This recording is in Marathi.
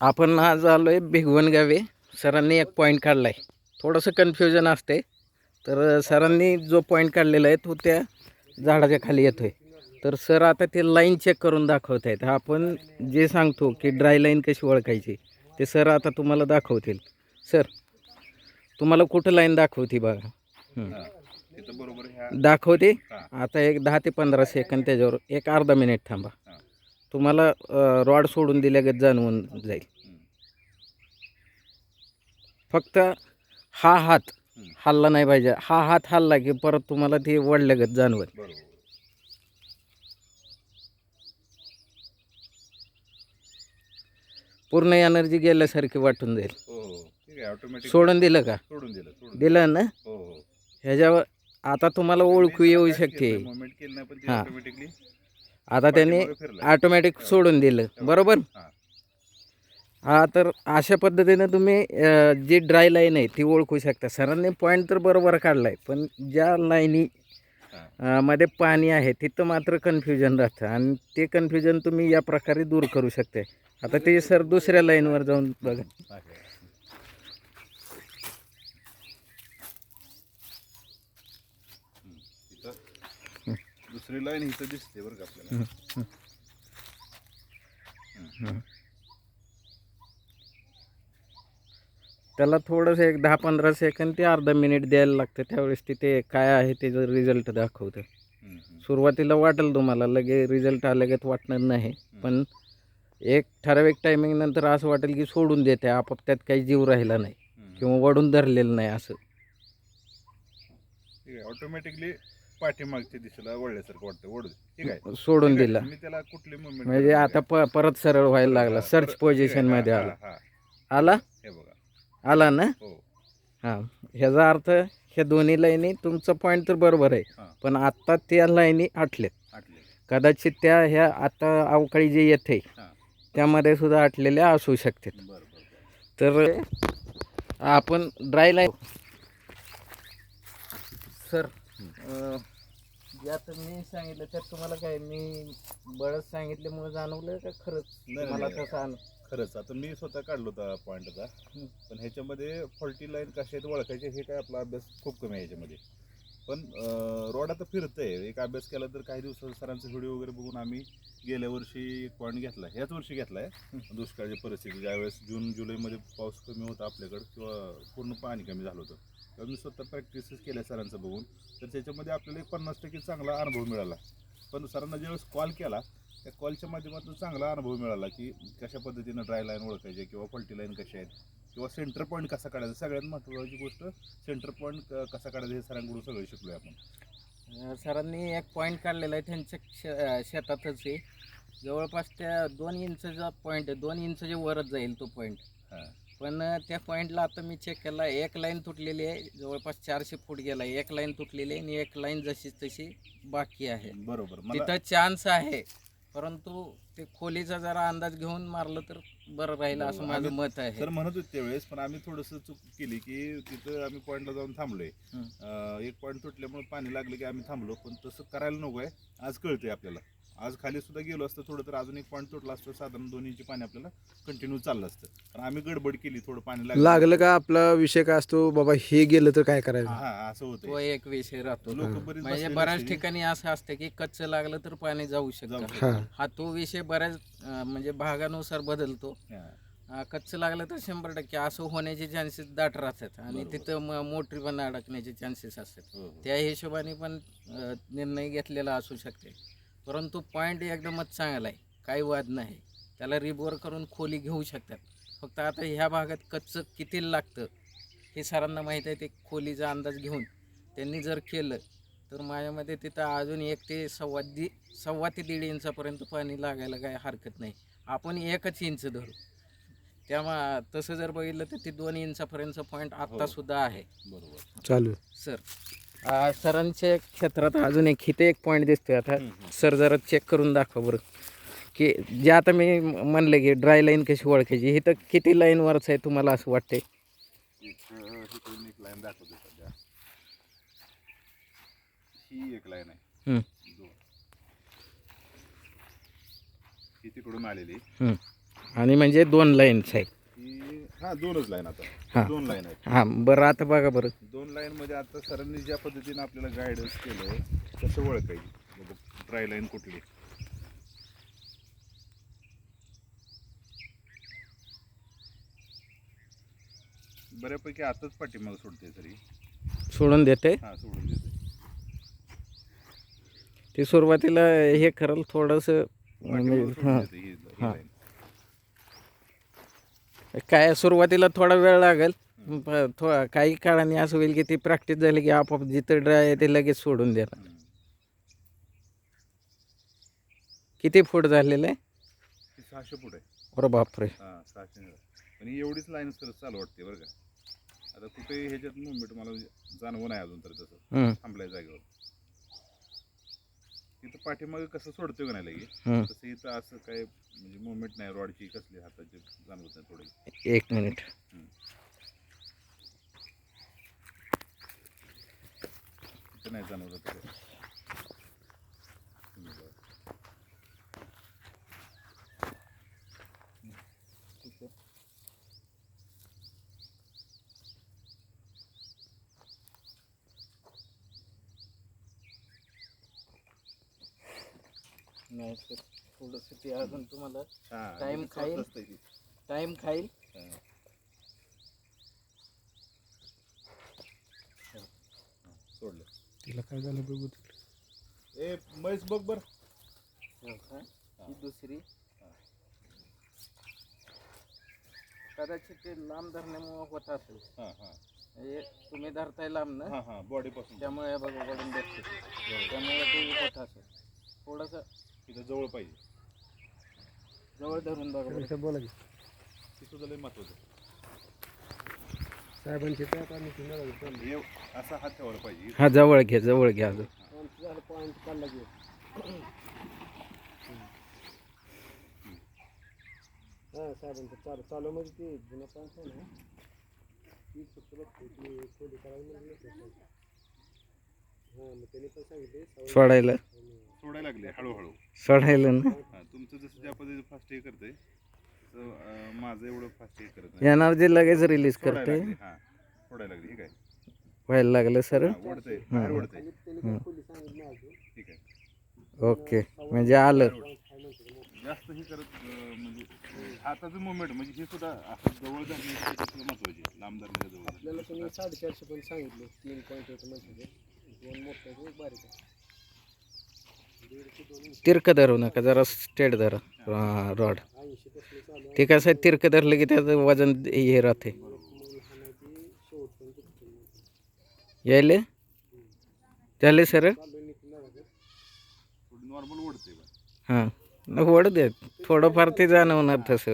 आपण आज आलो आहे भिगवण गावे. सरांनी एक पॉईंट काढला आहे थोडंसं कन्फ्युजन असते तर सरांनी जो पॉईंट काढलेला आहे तो त्या झाडाच्या खाली येतो आहे तर सर आता ते लाईन चेक करून दाखवत आहेत. आपण जे सांगतो की ड्राय लाईन कशी ओळखायची ते सर आता तुम्हाला दाखवतील. सर तुम्हाला कुठं लाईन दाखवते बघा. दाखवते. आता एक दहा ते पंधरा सेकंद त्याच्यावर एक अर्धा मिनिट थांबा. तुम्हाला रॉड सोडून दिल्यागत जाणवून जाईल. फक्त हा हात. हल्ला नाही पाहिजे. हा हात हल्ला की परत तुम्हाला ते वडल्यागत जाणवत पूर्ण एनर्जी गेल्यासारखी वाटून जाईल. हो हो. सोडून दिलं का? सोडून दिलं दिलं. ना? हो ह्याच्यावर आता तुम्हाला ओळखू येऊ शकते. हा. आता त्यांनी ऑटोमॅटिक सोडून दिलं. बरोबर? हा. हा तर अशा पद्धतीने तुम्ही अ, जी ड्राय लाईन आहे ती ओळखू शकता. सरांनी पॉईंट तर बरोबर काढला आहे पण ज्या लाईनी. अ, मध्ये पाणी आहे तिथं मात्र कन्फ्युजन राहतं. आणि ते कन्फ्युजन तुम्ही या प्रकारे दूर करू शकते आता ते सर दुसऱ्या लाईनवर जाऊन बघा आहे. हं. इथं दुसरी लाईन इथं दिसते बरं का आपल्याला. त्याला थोडंसं एक दहा पंधरा सेकंद ते अर्धा मिनिट द्यायला लागतं. त्यावेळेस तिथे काय आहे त्याचं रिझल्ट दाखवतं. सुरुवातीला वाटेल तुम्हाला. लगे रिझल्ट आल्यागत वाटणार नाही. पण एक ठराविक टायमिंग नंतर असं वाटेल की सोडून देते. आपाप त्यात काही जीव राहिला नाही. किंवा वडून धरलेलं नाही असं. ऑटोमॅटिकली पाठीमागच्या दिशेला वळल्यासारखं वाटतं ओढ ठीक आहे. सोडून. दिला. मी त्याला कुठली मुवमेंट म्हणजे आता प परत सरळ व्हायला लागला. सर्च पोझिशनमध्ये आला. आला? हे बघा. आला ना? हो. हां. ह्याचा अर्थ ह्या दोन्ही लाईनी तुमचं पॉईंट तर बरोबर आहे. हां. पण आत्ता त्या लाईनी आटल्यात. आटले कदाचित त्या ह्या आता अवकाळी जे येते हां. त्यामध्ये सुद्धा आटलेल्या असू शकतात. बरं बरं बरं. तर आपण ड्राय लाईन सर आता मी सांगितलं त्यात तुम्हाला काय मी बळच सांगितल्यामुळे जाणवलं का खरंच नाही, मला नाही. तसं खरंच आता मी स्वतः काढलो होता पॉईंटचा. पण ह्याच्यामध्ये फॉल्टी लाईन कशा आहेत ओळखायचे हे काय आपला अभ्यास खूप कमी आहे ह्याच्यामध्ये पण रोड आता फिरतंय. एक अभ्यास केला तर काही दिवसात सरांचा व्हिडिओ वगैरे बघून आम्ही गेल्या वर्षी एक पॉईंट घेतला. ह्याच वर्षी घेतलाय. दुष्काळची परिस्थिती ज्यावेळेस जून जुलैमध्ये पाऊस कमी होता आपल्याकडं किंवा पूर्ण पाणी कमी झालं होतं. तेव्हा मी स्वतः प्रॅक्टिसेस केल्या सरांचं बघून. तर त्याच्यामध्ये आपल्याला एक पन्नास टक्के चांगला अनुभव मिळाला. पण सरांना ज्यावेळेस कॉल केला त्या कॉलच्या माध्यमातून चांगला अनुभव मिळाला की कशा पद्धतीनं ड्राय लाईन ओळखायची किंवा फॉल्टी लाईन कशा आहेत. किंवा सेंटर पॉईंट कसा काढायचा? सगळ्यात महत्त्वाची गोष्ट सेंटर पॉईंट कसा काढायचा हे सरांकडून सगळं शिकलोय आपण. सरांनी एक पॉईंट काढलेला आहे त्यांच्या शे- शेतातच आहे जवळपास त्या दोन इंचचा पॉईंट आहे. दोन इंचच्या वरच जाईल तो पॉईंट पण त्या पॉईंटला आता मी चेक केला एक लाईन तुटलेली आहे. जवळपास चारशे फूट गेला आहे. एक लाईन तुटलेली आहे आणि एक लाईन जशीच तशी बाकी आहे. बरोबर. तिथं चान्स आहे. परंतु ते खोलीचा जरा अंदाज घेऊन मारलं तर बरं राहील असं. माझं मत आहे सर म्हणत होते त्यावेळेस पण आम्ही थोडंसं चूक केली की तिथं आम्ही पॉईंटला जाऊन थांबलोय हं. अं, एक पॉईंट तुटल्यामुळे पाणी लागलं की आम्ही थांबलो पण तसं करायला नको आहे आज कळतंय आपल्याला आज खाली सुद्धा गेलो असतं थोडं तर अजून एक पॉईंट तुटला असतं साधारण दोन इंची पाणी आपल्याला कंटिन्यू चाललं असतं पण आम्ही गडबड केली थोडं पाणी लागलं का आपला विषय काय असतो बाबा हे गेलं तर काय करायचं हा असं तो होतं एक विषय राहतो लोक बरीच म्हणजे बसलेली बऱ्याच. ठिकाणी असं असतं की कच्चं लागलं तर पाणी जाऊ जाऊ शकतं शकतं. हा हा तो विषय बऱ्याच अं, म्हणजे भागानुसार बदलतो हा. अं, कच्चं लागलं तर शंभर टक्के असं होण्याचे चान्सेस दाट राहतात आणि बरोबर. तिथं म- मोटरी पण अडकण्याचे चान्सेस असतात हो, हो. त्या हिशोबाने पण अं, निर्णय घेतलेला असू शकते परंतु पॉईंट एकदमच चांगला आहे. काही वाद नाही. त्याला रिबोर करून खोली घेऊ शकतात. फक्त आता ह्या भागात कच्चं किती लागतं हे सरांना माहीत आहे. ते खोलीचा अंदाज घेऊन त्यांनी जर केलं तर माझ्यामध्ये तिथं अजून एक ते सव्वा दि सव्वा ते दीड इंचापर्यंत पाणी लागायला काय हरकत नाही. आपण एकच इंच धरू. त्यामुळे तसं जर बघितलं तर ते दोन इंचापर्यंतचं पॉईंट आत्तासुद्धा आहे. बरोबर. चालू. सर आ, सरांच्या क्षेत्रात अजून एक इथे एक पॉईंट दिसतोय. आता. सर जरा चेक करून दाखवा बरं. की जे आता मी म्हणलं की ड्राय लाईन कशी ओळखायची इथं किती लाईनवरच आहे तुम्हाला असं वाटतंय? इथं इकडून एक लाईन दाखवतो सध्या ही एक लाईन आहे ही तिकडून आलेली. आणि म्हणजे दोन लाईन्स आहे ही दोनच लाईन आता. दोन लाईन आहेत. हां बरं आता बघा बरं. दोन लाईन मध्ये आता सरांनी ज्या पद्धतीने आपल्याला गायडन्स केलं कसं ओळखायची. ट्राय लाईन कुठली. बऱ्यापैकी आताच पाठीमाग सोडते तरी सोडून देते? हा सोडून देते. ते सुरुवातीला हे करल थोडंसं हां देते ही- ही हा. line. काय सुरुवातीला थोडा वेळ लागेल प- थो काही काळाने असं होईल की ती प्रॅक्टिस झाली की आपोआप जिथं ड्राय आहे ते लगेच सोडून देणार. हम्म. किती फूट झालेलं आहे? सहाशे फूट आहे. अरे बापरे. हा सहाशे पण ही एवढीच लाईन चालू वाटते बरं का. आता कुठे ह्याच्यात मुवमेंट मला जाणवं नाही अजून तर तसं. हम्म, थांबलाय जागेवर. इथं पाठीमागे कसं सोडतोय का नाही लगे? हम्म. तसं इथं असं काय म्हणजे मुवमेंट नाही रॉडची कसली हाताची जाणवत नाही थोडी. एक मिनिट. नाही जाणवत नाही सर थोडंसं ते अजून तुम्हाला हा, Time म्हणजे खाईल? सोडत असतंय ती. टाईम खाईल. हा. हा, सोडलं. तिला काय झालं बघू ए म्हैस बघ बर. हो का? ही. दुसरी. कदाचित ते लांब धरण्यामुळे होत असेल. हा हा. म्हणजे तुम्ही धरताय लांब ना? हा हा बॉडी पासून. त्यामुळे हे बघा वडून त्यामुळे ते होत असेल. थोडंसं तिथं जवळ पाहिजे. जवळ धरून बघा. बरं. बोला की. ती सुद्धा लय महत्वाचं साहेबांची तुम्हाला पण हे असा हात ठेवायला पाहिजे. हा जवळ घे जवळ घ्या अजून. झालं पॉईंट काढला की. हां साहेबांचं चालू चालू म्हणजे ते जुना पॉईंट आहे ना. ती ती खोली करावी म्हणजे हां मग त्यांनी पण सांगितले सवय सोडायला. सोडायला लागले हळूहळू. सोडायला ना. हा, तुमचं जसं ज्या पद्धतीने फास्ट हे करते अं, माझं एवढं फास्ट हे करत नाही. एनर्जी लगेच रिलीज सोडायला करते लागली हा सोडायला लागली हे काय? व्हायला लागलं सर. हा, ओढतंय बाहेर ओढतंय. ठीक आहे. ओके म्हणजे आलं. जास्त हे करत अं, म्हणजे हाताचं मुवमेंट म्हणजे हे सुद्धा असं जवळ धरण्याची महत्वाची आहे. लांब धरण्याच्या जवळ आपल्याला धरण्याचं. साडेचारशे पण सांगितले तीन पॉईंट होतं म्हणजे तिरक धरू नका जरा स्टेट धरा. रॉड ते कसं तिरक धरलं की त्याचं वजन हे राहते. यायले? झाले सर हां. ओढ दे. थोडंफार ते जाणवणार तसं.